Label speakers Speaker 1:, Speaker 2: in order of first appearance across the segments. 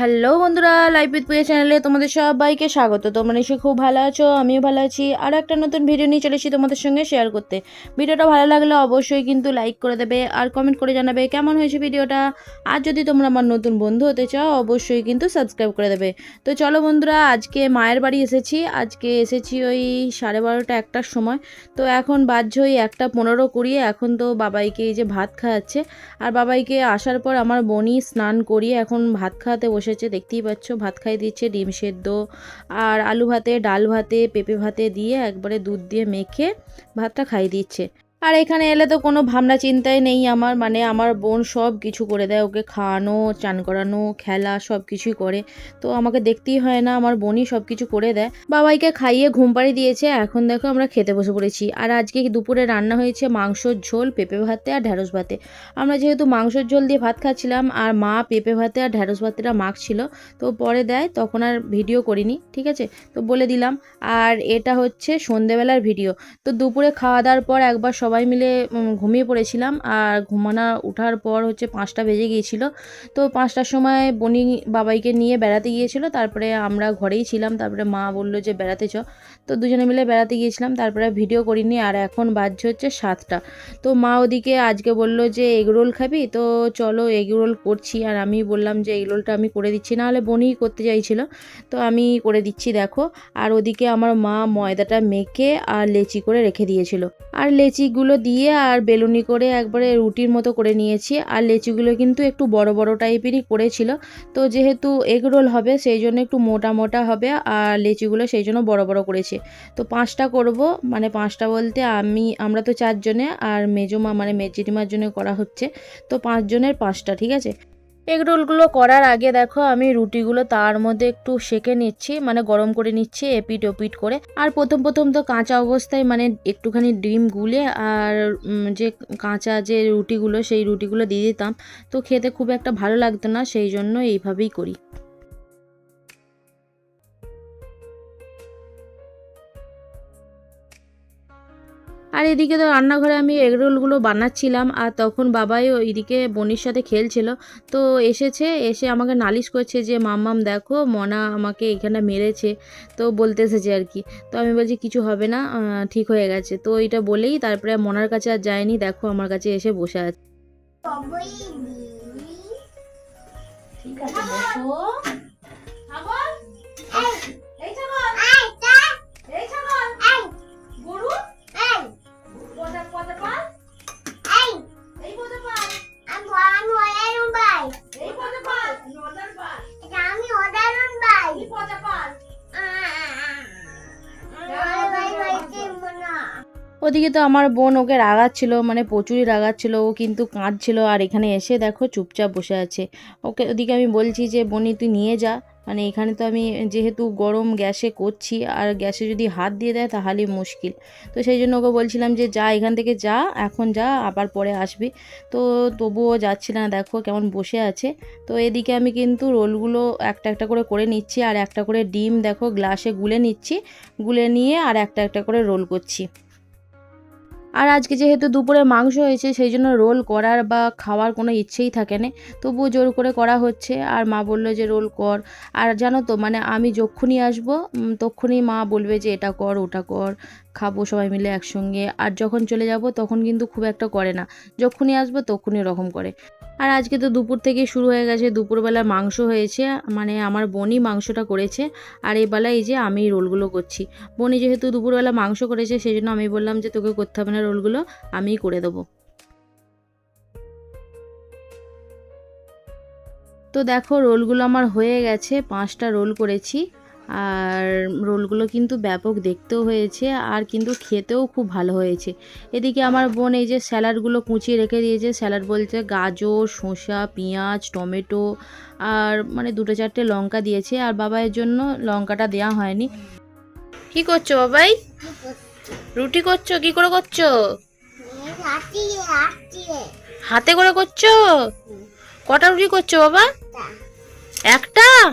Speaker 1: Hello বন্ধুরা live with পুজো চ্যানেলে তোমাদের সবাইকে স্বাগত। তোমরা নিশ্চয়ই খুব ভালো আছো, আমিও ভালো আছি। আর একটা নতুন ভিডিও নিয়ে চলেছি তোমাদের সঙ্গে শেয়ার করতে। ভিডিওটা ভালো লাগলে অবশ্যই কিন্তু লাইক করে দেবে আর কমেন্ট করে জানাবে কেমন হয়েছে ভিডিওটা। আর যদি তোমরা আমার নতুন বন্ধু হতে চাও, অবশ্যই কিন্তু সাবস্ক্রাইব করে দেবে। তো চলো বন্ধুরা, আজকে মায়ের বাড়ি এসেছি। আজকে এসেছি ওই সাড়ে বারোটা একটার সময়। তো এখন বাহ্য ওই একটা পনেরো কুড়িয়ে এখন তো বাবাইকে এই যে ভাত খাওয়াচ্ছে। আর বাবাইকে আসার পর আমার বোনই স্নান করিয়ে এখন ভাত খাওয়াতে বসেছে দেখতেই পাচ্ছ, ভাত খাইয়ে দিচ্ছে, ডিম সেদ্ধ। আর আলু ভাতে, ডাল ভাতে, পেঁপে ভাতে দিয়ে একবারে দুধ দিয়ে মেখে ভাতটা খাইয়ে দিচ্ছে। আর এখানে এলে তো কোনো ভাবনা চিন্তাই নেই আমার। মানে আমার বোন সব কিছু করে দেয়। ওকে খাওয়ানো, চান করানো, খেলা সব কিছুই করে। তো আমাকে দেখতেই হয় না, আমার বোনই সব কিছু করে দেয়। বাবাইকে খাইয়ে ঘুম পাড়ি দিয়েছে। এখন দেখো আমরা খেতে বসে পড়েছি। আর আজকে দুপুরে রান্না হয়েছে মাংসর ঝোল, পেঁপে ভাতে আর ঢ্যাঁড়স ভাতে। আমরা যেহেতু মাংসর ঝোল দিয়ে ভাত খাচ্ছিলাম, আর মা পেঁপে ভাতে আর ঢ্যাঁড়স ভাতেটা মাখছিল, তো পরে দেয়। তখন আর ভিডিও করিনি, ঠিক আছে? তো বলে দিলাম। আর এটা হচ্ছে সন্ধেবেলার ভিডিও। তো দুপুরে খাওয়া দাওয়ার পর একবার সবাই মিলে ঘুমিয়ে পড়েছিলাম আর ঘুমানো ওঠার পর হচ্ছে পাঁচটা বেজে গিয়েছিল। তো পাঁচটার সময় বনি বাবাইকে নিয়ে বেড়াতে গিয়েছিল। তারপরে আমরা ঘরেই ছিলাম। তারপরে মা বলল যে, বেড়াতে চ। তো দুজনে মিলে বেড়াতে গিয়েছিলাম। তারপরে ভিডিও করিনি। আর এখন বাজছে হচ্ছে সাতটা। তো মা ওদিকে আজকে বলল যে এগরোল খাবি? তো চলো এগরোল করছি। আর আমি বললাম যে এগরোলটা আমি করে দিচ্ছি। না হলে বনিই করতে চাইছিল। তো আমি করে দিচ্ছি, দেখো। আর ওদিকে আমার মা ময়দাটা মেখে আর লেচি করে রেখে দিয়েছিল। আর লেচিগুলো দিয়ে আর বেলুনি করে একবারে রুটির মতো করে নিয়েছি। আর লেচিগুলো কিন্তু একটু বড় বড় টাইপেরই করেছিল। তো যেহেতু এগ রোল হবে, সেই জন্য একটু মোটা মোটা হবে আর লেচিগুলো সেই জন্য বড় বড় করেছে। তো পাঁচটা করব মানে পাঁচটা বলতে আমি, আমরা তো চারজনে আর মেজমা মানে মেজিটিমার জন্য করা হচ্ছে। তো পাঁচজনের পাঁচটা, ঠিক আছে? এগ রোলগুলো করার আগে দেখো আমি রুটিগুলো তার মধ্যে একটু সেকে নিচ্ছি মানে গরম করে নিচ্ছি এপিট ওপিট করে। আর প্রথম প্রথম তো কাঁচা অবস্থায় মানে একটুখানি ডিম গুলে আর যে কাঁচা যে রুটিগুলো সেই রুটিগুলো দিয়ে দিতাম, তো খেতে খুব একটা ভালো লাগতো না, সেই জন্য এইভাবেই করি। আর এদিকে তো রান্নাঘরে আমি এগরোলগুলো বানাচ্ছিলাম আর তখন বাবাই ওইদিকে বনির সাথে খেলছিল। তো এসেছে এসে আমাকে নালিশ করছে যে মাম্মাম দেখো মনা আমাকে এখানে মেরেছে। তো বলতে এসেছে আর কি। তো আমি বলছি কিছু হবে না ঠিক হয়ে গেছে। তো এটা বলেই তারপরে মনার কাছে আর যায়নি দেখো আমার কাছে এসে বসে আছে। ঠিক আছে ওদিকে তো আমার বোন ওকে রাগাচ্ছিল মানে প্রচুরই রাগাচ্ছিল, ও কিন্তু কাঁদছিল। আর এখানে এসে দেখো চুপচাপ বসে আছে। ওকে ওদিকে আমি বলছি যে, বনি, তুই নিয়ে যা। মানে এখানে তো আমি যেহেতু গরম গ্যাসে করছি, আর গ্যাসে যদি হাত দিয়ে দেয় তাহলে মুশকিল। তো সেই জন্য ওকে বলছিলাম যে, যা, এখান থেকে যা, এখন যা, আবার পরে আসবি। তো তবুও যাচ্ছিল না, দেখো কেমন বসে আছে। তো এদিকে আমি কিন্তু রোলগুলো একটা একটা করে করে নিচ্ছি, আর একটা করে ডিম, দেখো, গ্লাসে গুলে নিচ্ছি। গুলে নিয়ে আর একটা একটা করে রোল করছি। আর আজকে যেহেতু দুপুরে মাংস হয়েছে, সেই জন্য রোল করার বা খাওয়ার কোনো ইচ্ছেই থাকে না। তবুও জোর করে করা হচ্ছে। আর মা বলল যে, রোল কর। আর জানো তো মানে আমি যক্ষুনি আসব তক্ষুনি মা বলবে যে, এটা কর, ওটা কর। খাব, সবাই মিলে একসঙ্গে। আর যখন চলে যাব, তখন কিন্তু খুব একটা করে না। যখনই আসব, তখনই ওরকম করে। আর আজকে তো দুপুর থেকে শুরু হয়ে গেছে দুপুরবেলা মাংস হয়েছে। মানে আমার বোনই মাংসটা করেছে। আর এই বেলা এই যে আমি রোলগুলো করছি। বোনি যেহেতু দুপুরবেলা মাংস করেছে সেই জন্য আমি বললাম যে, তোকে করতে হবে না রোলগুলো, আমিই করে দেবো। তো দেখো, রোলগুলো আমার হয়ে গেছে, পাঁচটা রোল করেছি। আর রোলগুলো কিন্তু ব্যাপক দেখতেও হয়েছে আর কিন্তু খেতেও খুব ভালো হয়েছে। এদিকে আমার বোন এই যে স্যালাডগুলো কুচিয়ে রেখে দিয়েছে। স্যালাড বলতে গাজর, শসা, পেঁয়াজ, টমেটো আর মানে দুটো চারটে লঙ্কা দিয়েছে আর বাবাইয়ের জন্য লঙ্কাটা দেওয়া হয়নি। কি করছ বাবাই? রুটি করছ? কি করে করছ? হাতে করে করছ? কটা রুটি করছ বাবা? একটা?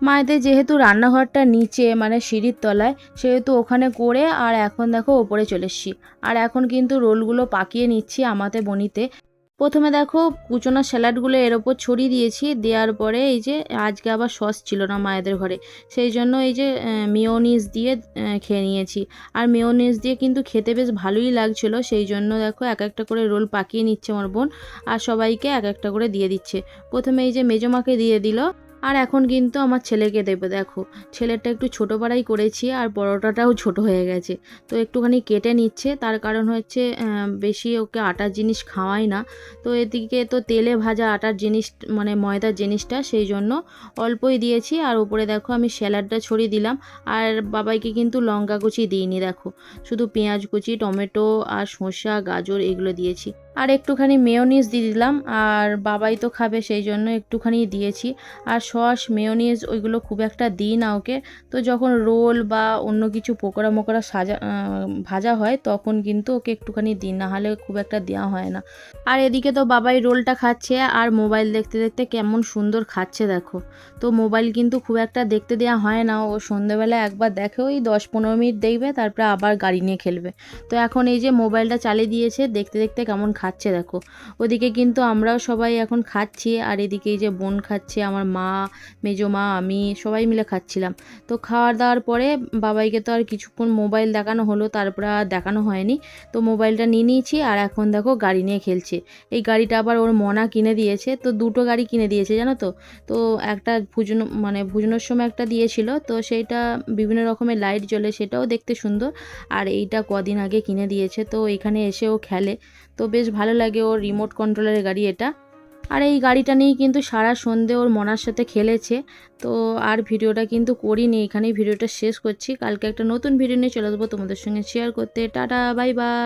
Speaker 1: মায়েদের যেহেতু রান্নাঘরটা নিচে মানে সিঁড়ির তলায়, সেহেতু ওখানে করে আর এখন দেখো ওপরে চলে এসছি। আর এখন কিন্তু রোলগুলো পাকিয়ে নিচ্ছি আমাতে বনিতে। প্রথমে দেখো কুচোনা স্যালাডগুলো এর ওপর ছড়িয়ে দিয়েছি, দেওয়ার পরে এই যে আজকে আবার সস ছিল না মায়েদের ঘরে। সেই জন্য এই যে মিওনিস দিয়ে খেয়ে নিয়েছি। আর মিওনিস দিয়ে কিন্তু খেতে বেশ ভালোই লাগছিল, সেই জন্য দেখো এক একটা করে রোল পাকিয়ে নিচ্ছে আমার বোন। আর সবাইকে এক একটা করে দিয়ে দিচ্ছে। প্রথমে এই যে মেজমাকে দিয়ে দিল। আর এখন কিন্তু আমার ছেলেকে দেবে, দেখো। ছেলেরটা একটু ছোটো পাড়াই করেছি আর পরোটাটাও ছোট হয়ে গেছে। তো একটুখানি কেটে নিচ্ছে, তার কারণ হচ্ছে বেশি ওকে আটার জিনিস খাওয়াই না। তো এদিকে তো তেলে ভাজা আটার জিনিস মানে ময়দার জিনিসটা, সেই জন্য অল্পই দিয়েছি। আর উপরে দেখো আমি স্যালাডটা ছড়িয়ে দিলাম। আর বাবাইকে কিন্তু লঙ্কা কুচি দিইনি, দেখো। শুধু পেঁয়াজ কুচি, টমেটো আর শসা, গাজর এগুলো দিয়েছি। আর একটুখানি মেয়োনিজ দিয়ে দিলাম, আর বাবাই তো খাবে সেই জন্য একটুখানি দিয়েছি। আর সস, মেয়োনিজ ওইগুলো খুব একটা দিই না ওকে। তো যখন রোল বা অন্য কিছু পকোড়া মকোড়া সাজা ভাজা হয়, তখন কিন্তু ওকে একটুখানি দিই, না হলে খুব একটা দেওয়া হয় না। আর এদিকে তো বাবাই রোলটা খাচ্ছে, আর মোবাইল দেখতে দেখতে কেমন সুন্দর খাচ্ছে দেখো। তো মোবাইল কিন্তু খুব একটা দেখতে দেওয়া হয় না, ও সন্ধেবেলা একবার দেখে ওই দশ পনেরো মিনিট দেখবে, তারপরে আবার গাড়ি নিয়ে খেলবে। তো এখন এই যে মোবাইলটা চালিয়ে দিয়েছে, দেখতে দেখতে কেমন খাচ্ছে, দেখো। ওদিকে কিন্তু আমরাও সবাই এখন খাচ্ছি, আর এদিকে এই যে বোন খাচ্ছে, আমার মা মেজো মা আমি সবাই মিলে খাচ্ছিলাম। তো খাওয়ার দাওয়ার পরে বাবাইকে তো আর কিছুক্ষণ মোবাইল দেখানো হলো, তারপরে দেখানো হয়নি। তো মোবাইলটা নিয়ে নিয়েছি, আর এখন দেখো গাড়ি নিয়ে খেলছে। এই গাড়িটা আবার ওর মনা কিনে দিয়েছে, তো দুটো গাড়ি কিনে দিয়েছে, জানো তো? তো একটা ভুজনো মানে ভুজনোর সময় একটা দিয়েছিল, তো সেইটা বিভিন্ন রকমের লাইট জ্বলে সেটাও দেখতে সুন্দর। আর এইটা কদিন আগে কিনে দিয়েছে, তো এখানে এসে ও খেলে। তো বেশ ভালো লাগে ওর রিমোট কন্ট্রোলের গাড়ি এটা। আর এই গাড়িটা নিয়েই কিন্তু সারা সন্ধে ওর মনার সাথে খেলেছে। তো আর ভিডিওটা কিন্তু করিনি, এখানেই ভিডিওটা শেষ করছি। কালকে একটা নতুন ভিডিও নিয়ে চলে আসব তোমাদের সঙ্গে শেয়ার করতে। Tata bye bye